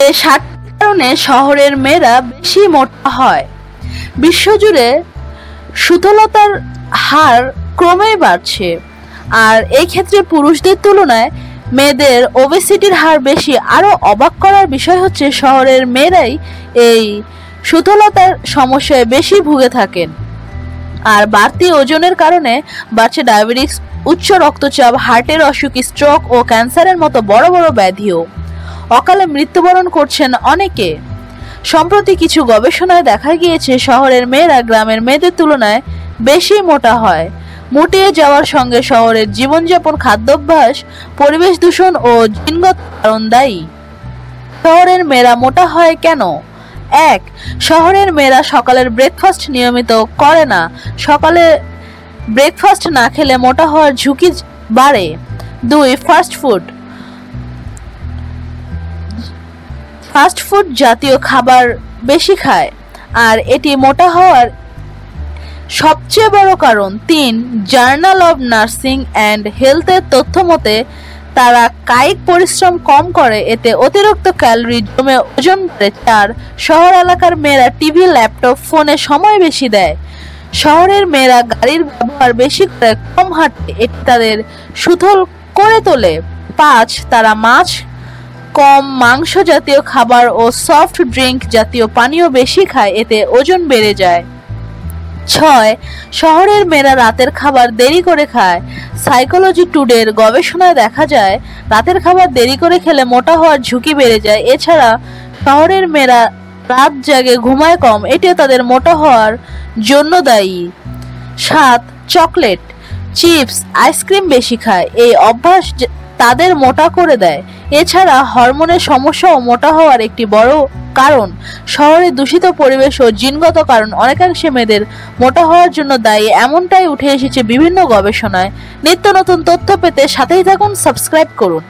এই ষাট কারণে শহরের মেয়েরা বেশি মোটা হয়। বিশ্বজুড়ে সুতলতার হার ক্রমেই বাড়ছে। আর এই ক্ষেত্রে পুরুষদের তুলনায় মেয়েদের ওবেসিটির হার বেশি। আরও অবাক করার বিষয় হচ্ছে শহরের মেয়েরাই এই সুতলতার সমস্যায় বেশি ভুগে থাকেন। আর বাড়তি ওজনের কারণে বাড়ছে ডায়াবেটিস, উচ্চ রক্তচাপ, হার্টের অসুখ স্ট্রোক ও ক্যান্সারের মতো বড় বড় ব্যাধিও। অকালে মৃত্যুবরণ করছেন অনেকে। সম্প্রতি কিছু গবেষণায় দেখা গিয়েছে, শহরের মেয়েরা গ্রামের মেয়েদের তুলনায় বেশি মোটা হয়। মুটিয়ে যাওয়ার সঙ্গে শহরের জীবনযাপন, খাদ্যাভ্যাস, পরিবেশ দূষণ ও জিনগত কারণ দায়ী। শহরের মেয়েরা মোটা হয় কেন? এক, শহরের মেয়েরা সকালের ব্রেকফাস্ট নিয়মিত করে না। সকালে ব্রেকফাস্ট না খেলে মোটা হওয়ার ঝুঁকি বাড়ে। দুই ফাস্ট ফুড ফাস্ট ফুড জাতীয় খাবার বেশি খায়। আর এটি মোটা হওয়ার সবচেয়ে বড় কারণ। তিন, জার্নাল অব নার্সিং অ্যান্ড হেলথের তথ্য মতে, তারা কায়িক পরিশ্রম কম করে, এতে অতিরিক্ত ক্যালোরি জমে ওজন বেড়ে। চার, শহর এলাকার মেয়েরা টিভি, ল্যাপটপ, ফোনে সময় বেশি দেয়। শহরের মেয়েরা গাড়ির ব্যবহার বেশি করে, কম হাঁটে। এটি তাদের সুথল করে তোলে। পাঁচ, তারা মাছ কম মাংস জাতীয় খাবার ও সফট ড্রিঙ্ক জাতীয় পানীয় বেশি খায়, এতে ওজন বেড়ে যায়। ছয়, শহরের মেয়েরা রাতের খাবার দেরি করে খায়। সাইকোলজি টুডের গবেষণায় দেখা যায়, রাতের খাবার দেরি করে খেলে মোটা হওয়ার ঝুঁকি বেড়ে যায়। এছাড়া, শহরের মেয়েরা রাত জাগে ঘুমায় কম, এটিও তাদের মোটা হওয়ার জন্য দায়ী। সাত, চকলেট, চিপস, আইসক্রিম বেশি খায়। এই অভ্যাস তাদের মোটা করে দেয়। এছাড়া হরমোনের সমস্যাও মোটা হওয়ার একটি বড় কারণ। শহরে দূষিত পরিবেশ ও জিনগত কারণ অনেকাংশে মেয়েদের মোটা হওয়ার জন্য দায়ী। এমনটাই উঠে এসেছে বিভিন্ন গবেষণায়। নিত্য নতুন তথ্য পেতে সাথেই থাকুন, সাবস্ক্রাইব করুন।